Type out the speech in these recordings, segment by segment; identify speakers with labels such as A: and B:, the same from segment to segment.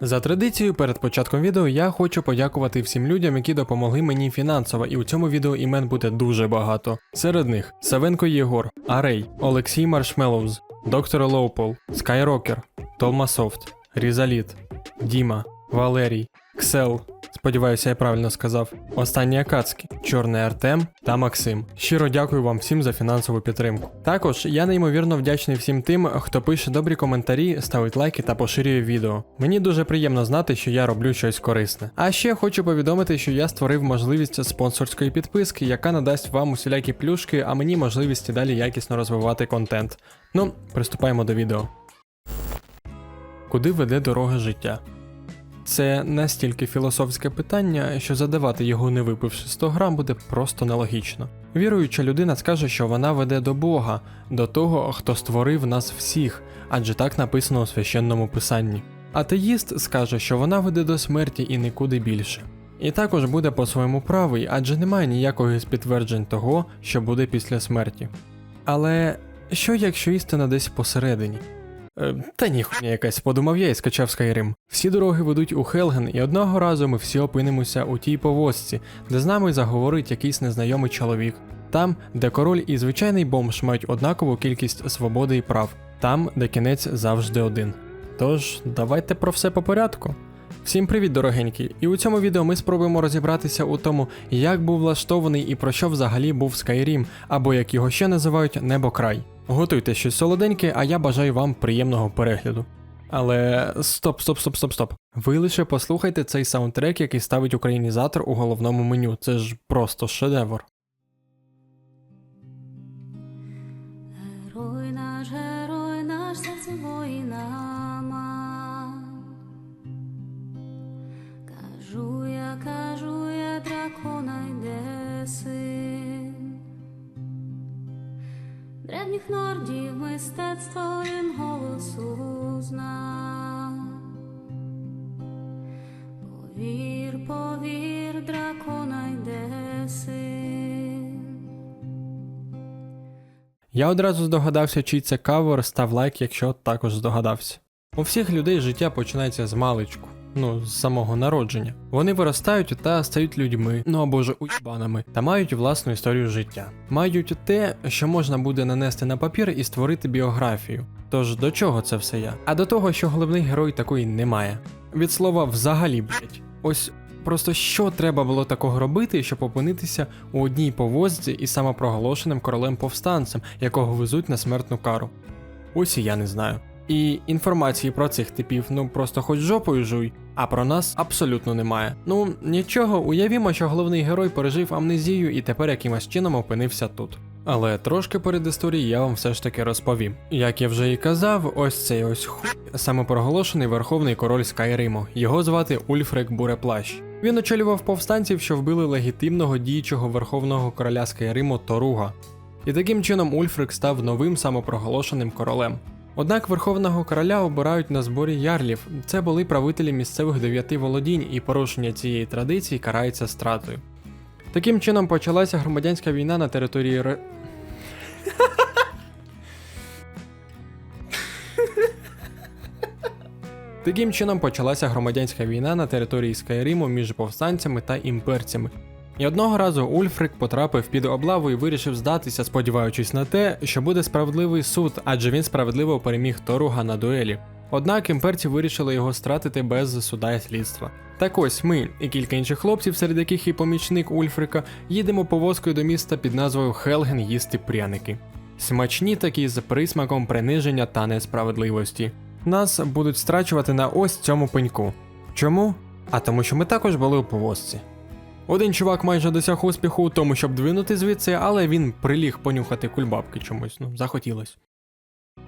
A: За традицією, перед початком відео я хочу подякувати всім людям, які допомогли мені фінансово, і у цьому відео імен буде дуже багато. Серед них Савенко Єгор, Арей, Олексій Маршмеллоуз, Доктор Лоупол, Скайрокер, Толмасофт, Різаліт, Діма, Валерій, Ксел. Сподіваюся, я правильно сказав. Останній Акацький, Чорний Артем та Максим. Щиро дякую вам всім за фінансову підтримку. Також я неймовірно вдячний всім тим, хто пише добрі коментарі, ставить лайки та поширює відео. Мені дуже приємно знати, що я роблю щось корисне. А ще хочу повідомити, що я створив можливість спонсорської підписки, яка надасть вам усілякі плюшки, а мені можливість і далі якісно розвивати контент. Ну, приступаємо до відео. Куди веде дорога життя? Це настільки філософське питання, що задавати його не випивши 100 грам буде просто нелогічно. Віруюча людина скаже, що вона веде до Бога, до того, хто створив нас всіх, адже так написано у священному писанні. Атеїст скаже, що вона веде до смерті і нікуди більше. І також буде по-своєму правий, адже немає ніякого з підтверджень того, що буде після смерті. Але що якщо істина десь посередині? Е, Та ніхуя якась, подумав я і скачав Skyrim. Всі дороги ведуть у Хелген, і одного разу ми всі опинимося у тій повозці, де з нами заговорить якийсь незнайомий чоловік. Там, де король і звичайний бомж мають однакову кількість свободи і прав, там, де кінець завжди один. Тож, давайте про все по порядку. Всім привіт, дорогенькі! І у цьому відео ми спробуємо розібратися у тому, як був влаштований і про що взагалі був Skyrim, або як його ще називають Небокрай. Готуйте щось солоденьке, а я бажаю вам приємного перегляду. Але стоп, стоп, стоп, стоп, стоп. Ви лише послухайте цей саундтрек, який ставить українізатор у головному меню. Це ж просто шедевр.
B: Мистецтво він голосу знав. Повір, повір, дракона йде син.
A: Я одразу здогадався, чий це кавер, став лайк, якщо також здогадався. У всіх людей життя починається з маличку, ну, з самого народження. Вони виростають та стають людьми, ну або ж уїбанами, та мають власну історію життя. Мають те, що можна буде нанести на папір і створити біографію. Тож до чого це все я? А до того, що головний герой такої немає. Від слова взагалі, блять. Ось Просто що треба було такого робити, щоб опинитися у одній повозці із самопроголошеним королем повстанцем, якого везуть на смертну кару? Ось і я не знаю. І інформації про цих типів, ну просто хоч жопою жуй, а про нас абсолютно немає. Ну нічого, уявімо, що головний герой пережив амнезію і тепер якимось чином опинився тут. Але трошки перед історією я вам все ж таки розповім. Як я вже і казав, ось цей ось хуй самопроголошений верховний король Скайриму. Його звати Ульфрик Буреплащ. Він очолював повстанців, що вбили легітимного діючого верховного короля Скайриму Торуга. І таким чином Ульфрик став новим самопроголошеним королем. Однак верховного короля обирають на зборі ярлів. Це були правителі місцевих дев'яти володінь, і порушення цієї традиції карається стратою. Таким чином почалася громадянська війна на території Ре... Таким чином почалася громадянська війна на території Скайриму між повстанцями та імперцями. І одного разу Ульфрик потрапив під облаву і вирішив здатися, сподіваючись на те, що буде справедливий суд, адже він справедливо переміг Торуга на дуелі. Однак імперці вирішили його стратити без суда і слідства. Так ось ми і кілька інших хлопців, серед яких і помічник Ульфрика, їдемо повозкою до міста під назвою Хелген їсти пряники. Смачні такі з присмаком приниження та несправедливості. Нас будуть страчувати на ось цьому пеньку. Чому? А тому, що ми також були у повозці. Один чувак майже досяг успіху у тому, щоб двинути звідси, але він приліг понюхати кульбабки чомусь, ну, захотілось.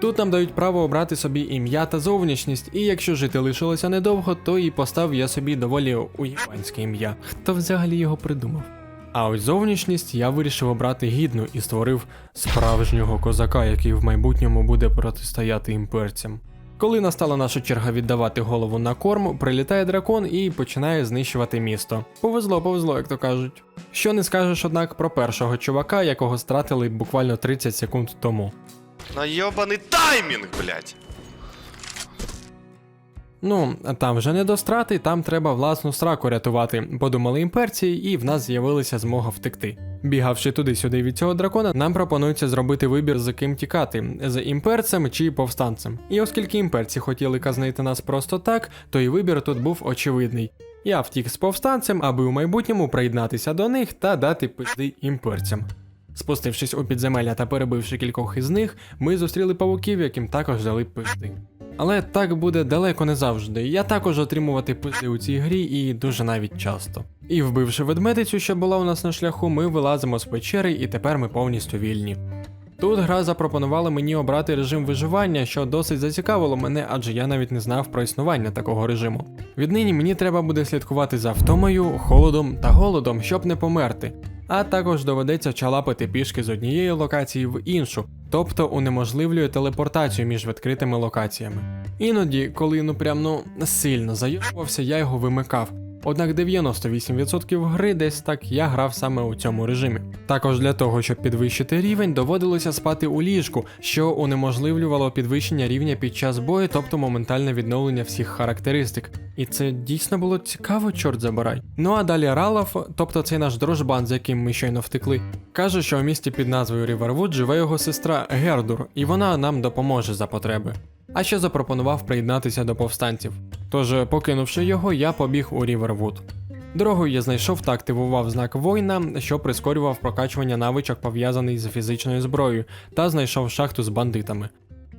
A: Тут нам дають право обрати собі ім'я та зовнішність, і якщо жити лишилося недовго, то і постав я собі доволі уєбанське ім'я. Хто взагалі його придумав? А ось зовнішність я вирішив обрати гідну і створив справжнього козака, який в майбутньому буде протистояти імперцям. Коли настала наша черга віддавати голову на корм, прилітає дракон і починає знищувати місто. Повезло, повезло, як то кажуть. Що не скажеш, однак, про першого чувака, якого стратили буквально 30 секунд тому.
C: Найобаний таймінг, блядь!
A: Ну, там вже не до страти, там треба власну сраку рятувати, подумали імперці, і в нас з'явилася змога втекти. Бігавши туди-сюди від цього дракона, нам пропонується зробити вибір, з ким тікати з імперцем чи повстанцем. І оскільки імперці хотіли казнити нас просто так, то і вибір тут був очевидний. Я втік з повстанцем, аби у майбутньому приєднатися до них та дати пизди імперцям. Спустившись у підземелля та перебивши кількох із них, ми зустріли павуків, яким також дали пизди. Але так буде далеко не завжди. Я також отримувати пизди у цій грі і дуже навіть часто. І вбивши ведмедицю, що була у нас на шляху, ми вилазимо з печери, і тепер ми повністю вільні. Тут гра запропонувала мені обрати режим виживання, що досить зацікавило мене, адже я навіть не знав про існування такого режиму. Віднині мені треба буде слідкувати за втомою, холодом та голодом, щоб не померти. А також доведеться чалапити пішки з однієї локації в іншу, тобто унеможливлює телепортацію між відкритими локаціями. Іноді, коли ну прям ну сильно зайобувався, я його вимикав. Однак 98% гри десь так я грав саме у цьому режимі. Також для того, щоб підвищити рівень, доводилося спати у ліжку, що унеможливлювало підвищення рівня під час бою, тобто моментальне відновлення всіх характеристик. І це дійсно було цікаво, чорт забирай. Ну а далі Ралаф, тобто цей наш дружбан, з яким ми щойно втекли, каже, що у місті під назвою Рівервуд живе його сестра Гердур, і вона нам допоможе за потреби. А ще запропонував приєднатися до повстанців. Тож, покинувши його, я побіг у Рівервуд. Дорогою я знайшов та активував знак воїна, що прискорював прокачування навичок пов'язаний з фізичною зброєю, та знайшов шахту з бандитами.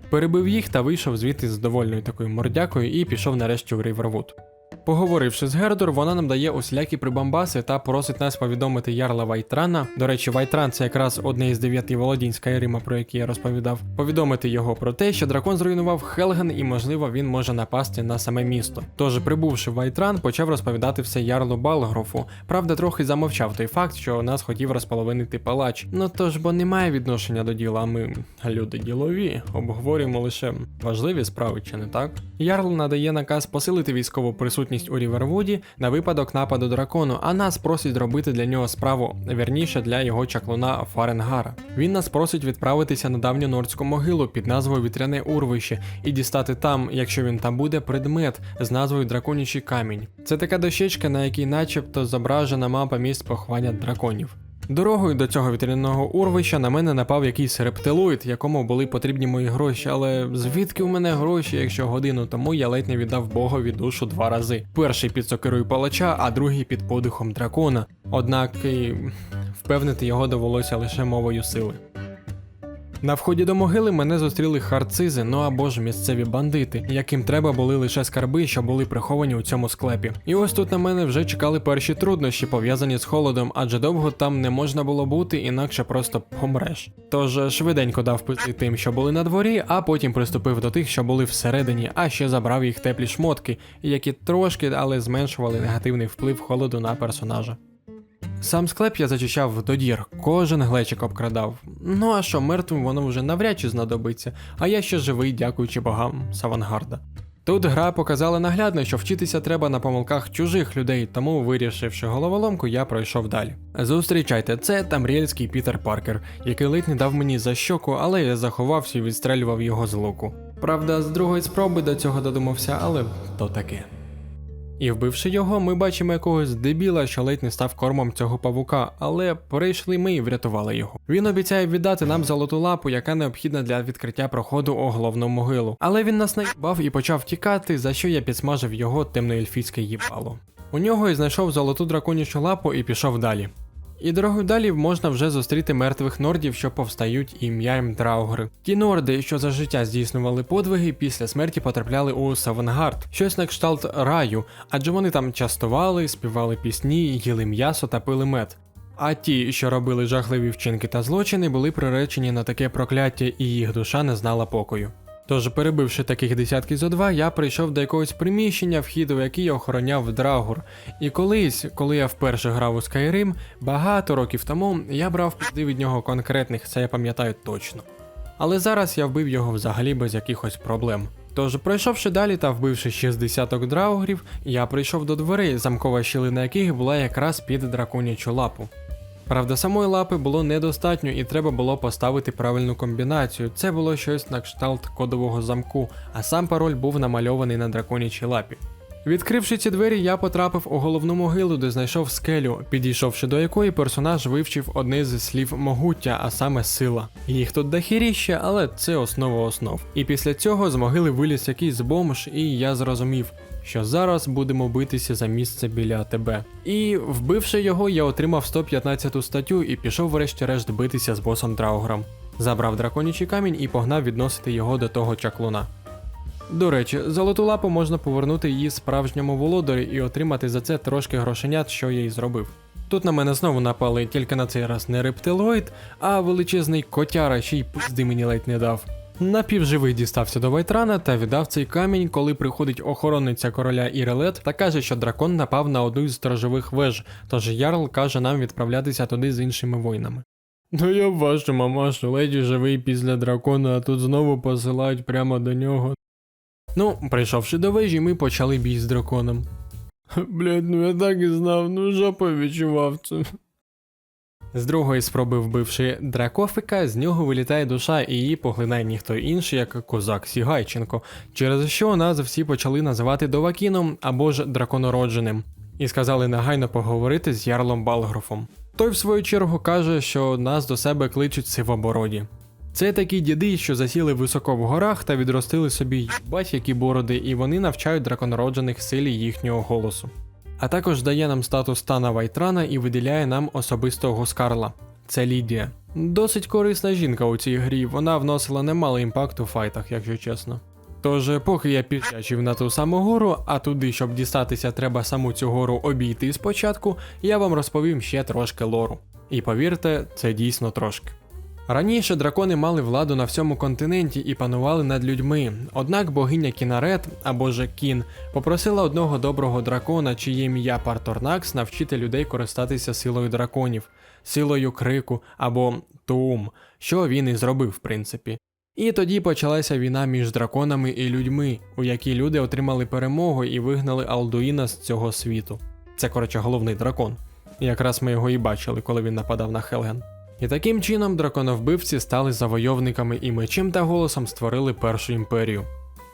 A: Перебив їх та вийшов звідти з довольною такою мордякою і пішов нарешті у Рівервуд. Поговоривши з Гердор, вона нам дає усілякі прибамбаси та просить нас повідомити Ярла Вайтрана. До речі, Вайтран це якраз одне із дев'яти володінь Скайрима, про які я розповідав. Повідомити його про те, що дракон зруйнував Хелген, і можливо він може напасти на саме місто. Тож, прибувши в Вайтран, почав розповідати все Ярлу Балгрофу. Правда, трохи замовчав той факт, що нас хотів розполовинити палач. Ну тож, бо немає відношення до діла, ми люди ділові, обговорюємо лише важливі справи, чи не так? Ярл надає наказ посилити військову присутність у Рівервуді на випадок нападу дракону, а нас просить зробити для нього справу, вірніше для його чаклуна Фаренгара. Він нас просить відправитися на давню нордську могилу під назвою Вітряне урвище і дістати там, якщо він там буде, предмет з назвою Драконячий камінь. Це така дощечка, на якій начебто зображена мапа місць поховання драконів. Дорогою до цього вітряного урвища на мене напав якийсь рептилоїд, якому були потрібні мої гроші, але звідки у мене гроші, якщо годину тому я ледь не віддав богові душу два рази. Перший під сокирою палача, а другий під подихом дракона. Однак і впевнити його довелося лише мовою сили. На вході до могили мене зустріли харцизи, ну або ж місцеві бандити, яким треба були лише скарби, що були приховані у цьому склепі. І ось тут на мене вже чекали перші труднощі, пов'язані з холодом, адже довго там не можна було бути, інакше просто помреш. Тож швиденько дав пизди тим, що були на дворі, а потім приступив до тих, що були всередині, а ще забрав їх теплі шмотки, які трошки, але зменшували негативний вплив холоду на персонажа. Сам склеп я зачищав до дір, кожен глечик обкрадав. Ну а що, мертвим воно вже навряд чи знадобиться, а я ще живий, дякуючи богам Савангарда. Тут гра показала наглядно, що вчитися треба на помилках чужих людей, тому, вирішивши головоломку, я пройшов далі. Зустрічайте, це тамріельський Пітер Паркер, який ледь не дав мені за щоку, але я заховався і відстрелював його з луку. Правда, з другої спроби до цього додумався, але то таке. І вбивши його, ми бачимо якогось дебіла, що ледь не став кормом цього павука, але прийшли ми і врятували його. Він обіцяє віддати нам золоту лапу, яка необхідна для відкриття проходу у головну могилу. Але він нас наїбав і почав тікати, за що я підсмажив його темноельфійське їбало. У нього і знайшов золоту драконячу лапу і пішов далі. І дорогою далі можна вже зустріти мертвих нордів, що повстають ім'ям Драугри. Ті норди, що за життя здійснювали подвиги, після смерті потрапляли у Савангард, щось на кшталт раю, адже вони там частували, співали пісні, їли м'ясо та пили мед. А ті, що робили жахливі вчинки та злочини, були приречені на таке прокляття, і їх душа не знала покою. Тож, перебивши таких десятків зо два, я прийшов до якогось приміщення, вхід у який охороняв Драгур. І колись, коли я вперше грав у Skyrim, багато років тому я брав пізди від нього конкретних, це я пам'ятаю точно. Але зараз я вбив його взагалі без якихось проблем. Тож, пройшовши далі та вбивши 60 драугрів, я прийшов до дверей, замкова щілина яких була якраз під драконячу лапу. Правда, самої лапи було недостатньо і треба було поставити правильну комбінацію. Це було щось на кшталт кодового замку, а сам пароль був намальований на драконячій лапі. Відкривши ці двері, я потрапив у головну могилу, де знайшов скелю, підійшовши до якої персонаж вивчив одне зі слів могуття, а саме сила. Їх тут дохіріще, але це основа основ. І після цього з могили виліз якийсь бомж, і я зрозумів, що зараз будемо битися за місце біля тебе. І вбивши його, я отримав 115 статтю і пішов врешті-решт битися з босом Драугром. Забрав драконячий камінь і погнав відносити його до того чаклуна. До речі, золоту лапу можна повернути її справжньому володарю і отримати за це трошки грошенят, що я й зробив. Тут на мене знову напали, тільки на цей раз не рептилоїд, а величезний котяра, ще й мені ледь не дав. Напівживий дістався до Вайтрана та віддав цей камінь, коли приходить охоронниця короля Ірелет та каже, що дракон напав на одну із сторожових веж, тож Ярл каже нам відправлятися туди з іншими воїнами. Ну я вашу мамашу, леді живий після дракона, а тут знову посилають прямо до нього. Ну, прийшовши до вежі, ми почали бій з драконом. Блять, ну я так і знав, ну жопа відчував це. З другої спроби вбивши дракофика, з нього вилітає душа і її поглинає ніхто інший, як козак Сігайченко, через що нас всі почали називати Довакіном або ж драконородженим, і сказали негайно поговорити з Ярлом Балгрофом. Той, в свою чергу, каже, що нас до себе кличуть сивобороді. Це такі діди, що засіли високо в горах та відростили собі бать які бороди, і вони навчають драконороджених силі їхнього голосу. А також дає нам статус Тана Вайтрана і виділяє нам особистого скарла. Це Лідія. Досить корисна жінка у цій грі, вона вносила немало імпакту в файтах, якщо чесно. Тож, поки я підтячив на ту саму гору, а туди, щоб дістатися, треба саму цю гору обійти спочатку, я вам розповім ще трошки лору. І повірте, це дійсно трошки. Раніше дракони мали владу на всьому континенті і панували над людьми. Однак богиня Кінарет, або же Кін, попросила одного доброго дракона, чиє ім'я Парторнакс, навчити людей користатися силою драконів, силою крику або Туум, що він і зробив, в принципі. І тоді почалася війна між драконами і людьми, у якій люди отримали перемогу і вигнали Алдуїна з цього світу. Це, коротше, головний дракон. Якраз ми його і бачили, коли він нападав на Хелген. І таким чином драконовбивці стали завойовниками і мечем та голосом створили першу імперію.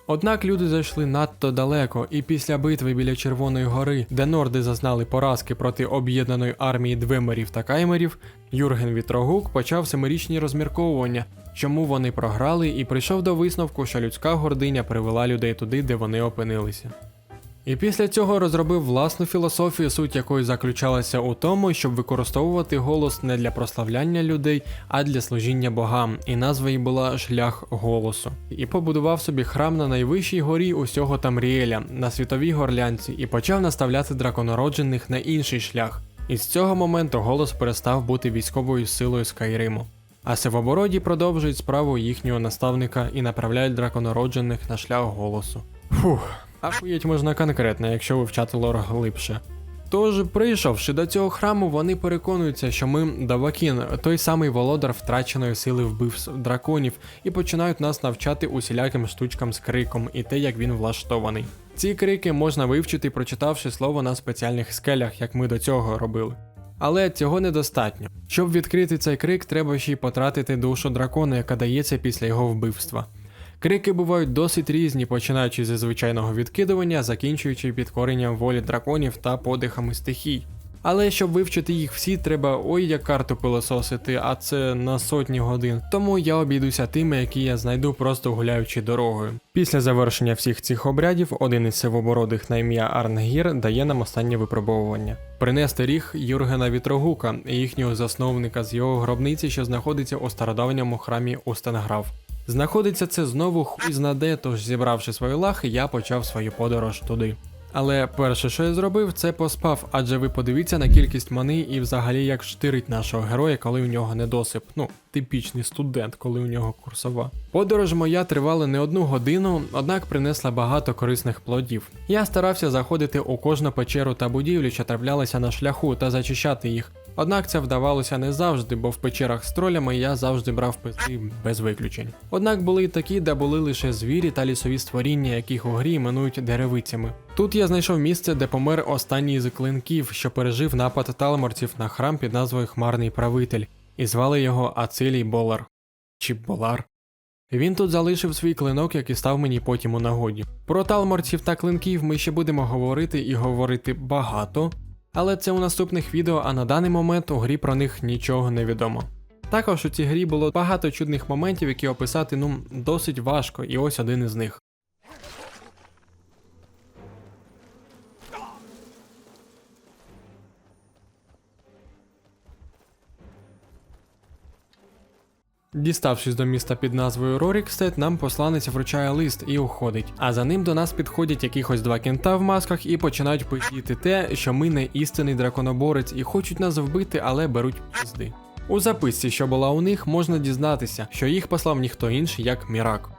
A: Однак люди зайшли надто далеко, і після битви біля Червоної гори, де норди зазнали поразки проти об'єднаної армії двемерів та каймерів, Юрген Вітрогук почав семирічні розмірковування, чому вони програли, і прийшов до висновку, що людська гординя привела людей туди, де вони опинилися. І після цього розробив власну філософію, суть якої заключалася у тому, щоб використовувати голос не для прославляння людей, а для служіння богам, і назва їй була шлях голосу. І побудував собі храм на найвищій горі усього Тамріеля, на світовій горлянці, і почав наставляти драконороджених на інший шлях. І з цього моменту голос перестав бути військовою силою Скайриму. А сивобороді продовжують справу їхнього наставника і направляють драконороджених на шлях голосу. Фух. Ахуєть можна конкретно, якщо вивчати лор глибше. Тож, прийшовши до цього храму, вони переконуються, що ми Давакін, той самий володар втраченої сили вбивств драконів, і починають нас навчати усіляким штучкам з криком і те, як він влаштований. Ці крики можна вивчити, прочитавши слово на спеціальних скелях, як ми до цього робили. Але цього недостатньо. Щоб відкрити цей крик, треба ще й потратити душу дракона, яка дається після його вбивства. Крики бувають досить різні, починаючи зі звичайного відкидування, закінчуючи підкоренням волі драконів та подихами стихій. Але щоб вивчити їх всі, треба ой як карту пилососити, а це на сотні годин. Тому я обійдуся тими, які я знайду просто гуляючи дорогою. Після завершення всіх цих обрядів, один із сивобородих на ім'я Арнгір дає нам останнє випробовування: принести ріг Юргена Вітрогука, їхнього засновника з його гробниці, що знаходиться у стародавньому храмі Устенграв. Знаходиться це знову хуй знаде, тож зібравши свої лахи, я почав свою подорож туди. Але перше, що я зробив, це поспав, адже ви подивіться на кількість мани і взагалі як штирить нашого героя, коли у нього недосип. Ну, типічний студент, коли у нього курсова. Подорож моя тривала не одну годину, однак принесла багато корисних плодів. Я старався заходити у кожну печеру та будівлю, що траплялися на шляху, та зачищати їх. Однак це вдавалося не завжди, бо в печерах з тролями я завжди брав писи без виключень. Однак були й такі, де були лише звірі та лісові створіння, яких у грі іменують деревицями. Тут я знайшов місце, де помер останній з клинків, що пережив напад талморців на храм під назвою Хмарний правитель, і звали його Ацилій Болар. Чи Болар? Він тут залишив свій клинок, який став мені потім у нагоді. Про талморців та клинків ми ще будемо говорити і говорити багато, але це у наступних відео, а на даний момент у грі про них нічого не відомо. Також у цій грі було багато чудних моментів, які описати ну досить важко, і ось один із них. Діставшись до міста під назвою Рорікстед, нам посланець вручає лист і уходить. А за ним до нас підходять якихось два кента в масках і починають пишіти те, що ми не істинний драконоборець і хочуть нас вбити, але беруть пізди. У записці, що була у них, можна дізнатися, що їх послав ніхто інший, як Мірак.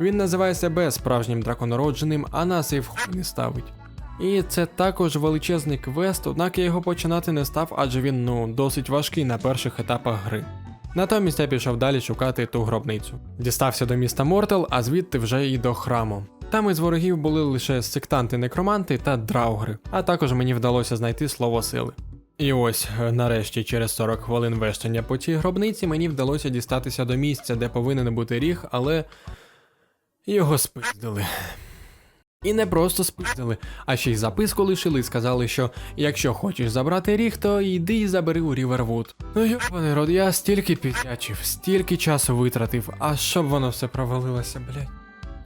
A: Він називає себе справжнім драконородженим, а нас і в хуй не ставить. І це також величезний квест, однак я його починати не став, адже він ну досить важкий на перших етапах гри. Натомість я пішов далі шукати ту гробницю. Дістався до міста Мортел, а звідти вже і до храму. Там із ворогів були лише сектанти-некроманти та драугри, а також мені вдалося знайти слово сили. І ось, нарешті, через 40 хвилин вещення по цій гробниці мені вдалося дістатися до місця, де повинен бути ріг, але його спиздили. І не просто спиздили, а ще й записку лишили і сказали, що якщо хочеш забрати ріг, то йди і забери у Рівервуд. Ну йобаний рот, я стільки підячив, стільки часу витратив, а щоб воно все провалилося, блядь.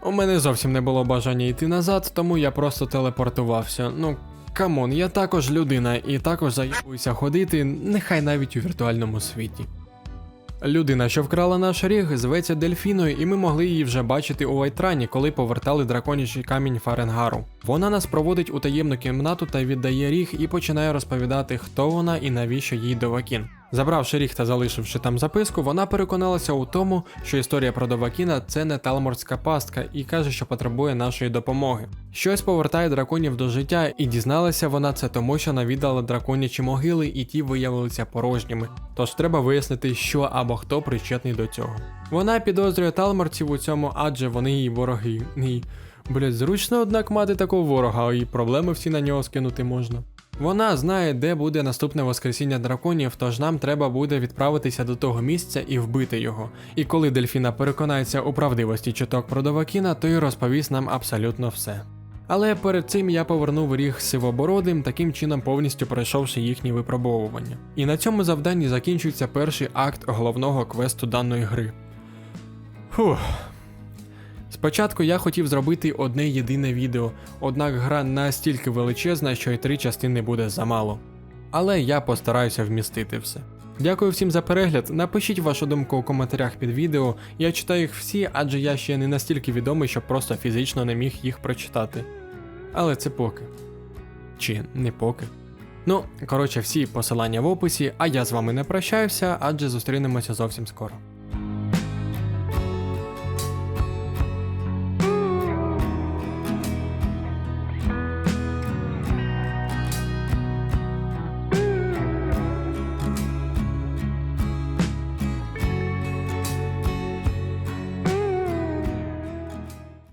A: У мене зовсім не було бажання йти назад, тому я просто телепортувався. Ну, камон, я також людина і також заїбуюся ходити, нехай навіть у віртуальному світі. Людина, що вкрала наш ріг, зветься Дельфіною, і ми могли її вже бачити у Вайтрані, коли повертали драконячий камінь Фаренгару. Вона нас проводить у таємну кімнату та віддає ріг і починає розповідати, хто вона і навіщо їй Довакін. Забравши ріг та залишивши там записку, вона переконалася у тому, що історія про Довакіна це не талморська пастка, і каже, що потребує нашої допомоги. Щось повертає драконів до життя, і дізналася вона це тому, що навідала драконячі могили, і ті виявилися порожніми. Тож треба вияснити, що або хто причетний до цього. Вона підозрює талморців у цьому, адже вони її вороги. Блять, зручно, однак мати такого ворога, і проблеми всі на нього скинути можна. Вона знає, де буде наступне воскресіння драконів, тож нам треба буде відправитися до того місця і вбити його. І коли Дельфіна переконається у правдивості чуток про Довакіна, то й розповість нам абсолютно все. Але перед цим я повернув ріг сивобородим, таким чином повністю пройшовши їхні випробовування. І на цьому завданні закінчується перший акт головного квесту даної гри. Фух. Спочатку я хотів зробити одне єдине відео, однак гра настільки величезна, що й три частини буде замало. Але я постараюся вмістити все. Дякую всім за перегляд. Напишіть вашу думку у коментарях під відео. Я читаю їх всі, адже я ще не настільки відомий, щоб просто фізично не міг їх прочитати. Але це поки. Чи не поки. Ну, коротше, всі посилання в описі, а я з вами не прощаюся, адже зустрінемося зовсім скоро.